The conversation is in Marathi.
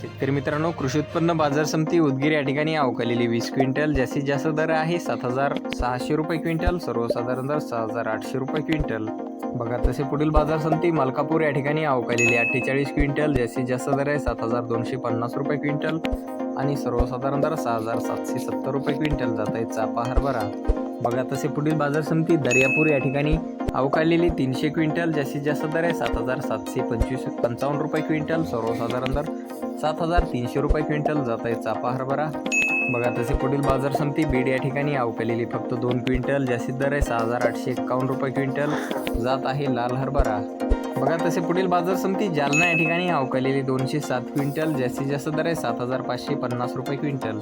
शेतकरी मित्रांनो कृषी उत्पन्न बाजार समिती उदगीर या ठिकाणी अवकालेली वीस क्विंटल जास्तीत जास्त दर आहे सात हजार सहाशे रुपये क्विंटल सर्वसाधारण दर सहा हजार आठशे रुपये क्विंटल. बघा तसे पुढील बाजार समिती मलकापूर या ठिकाणी अवकालेली अठ्ठेचाळीस क्विंटल जास्तीत जास्त दर आहे सात हजार दोनशे पन्नास रुपये क्विंटल आणि सर्वसाधारण दर सहा हजार सातशे सत्तर रुपये क्विंटल. जात आहे चापा हरभरा. बघा तसे पुढील बाजार समिती दर्यापूर या ठिकाणी अवकालेली तीनशे क्विंटल जास्तीत जास्त दर आहे सात हजार सातशे पंचवीस पंचावन्न रुपये क्विंटल सर्वसाधारण दर सात हजार तीनशे रुपये क्विंटल जात आहे चापा हरभरा. बघा तसे पुढील बाजार समिती बीड या ठिकाणी अवकालेली फक्त दोन क्विंटल. जास्तीत दर आहे सहा हजार आठशे एक्कावन्न रुपये क्विंटल जात आहे लाल हरभरा. बघा तसे पुढील बाजार समिती जालना या ठिकाणी अवकालेली दोनशे सात क्विंटल. जास्तीत जास्त दर आहे सात हजार पाचशे पन्नास रुपये क्विंटल.